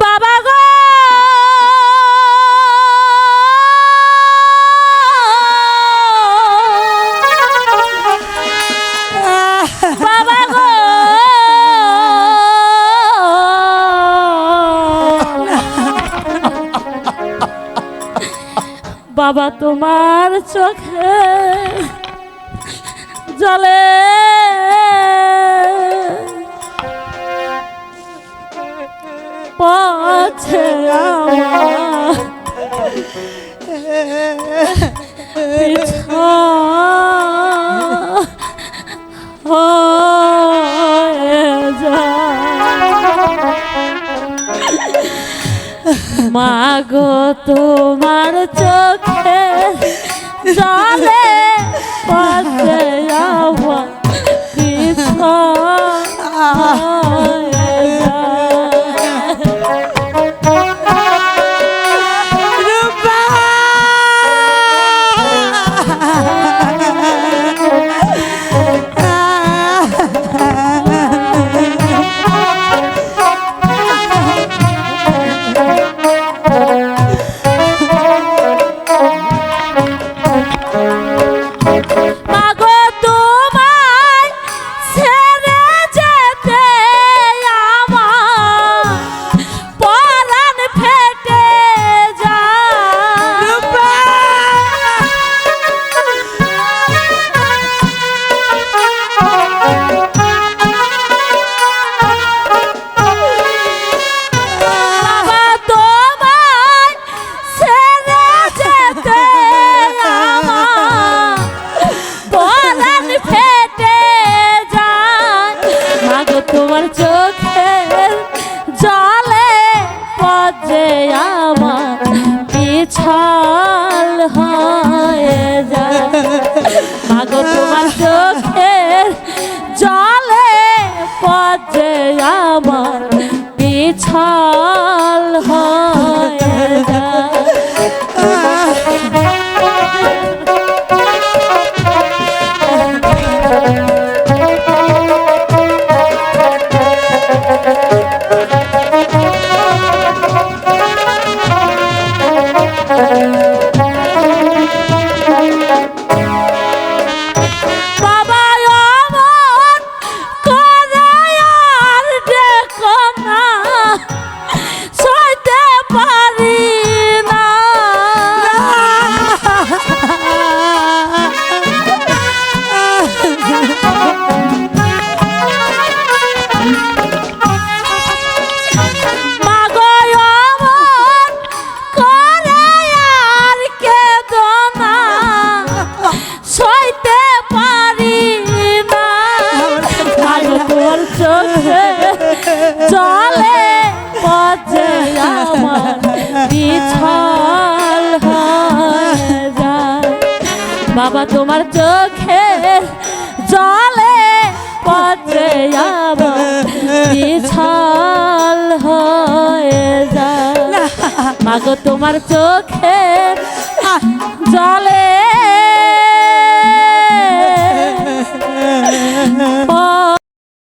বাবা গো! বাবা গো! বাবা তোমার চোখে জলে পছে আমার মাগো তোমার চোখে জলে পথে তোমার চোখে জলে পজে আমার, পিছল হয়ে যায়। তোমার চোখে জলে পজে আমার, পিছল হয়ে জলে পচে আমার পিছল হয়ে বাবা তোমার চোখে জলে পচে আমার পিছল হয়ে যায়। মাগো তোমার চোখে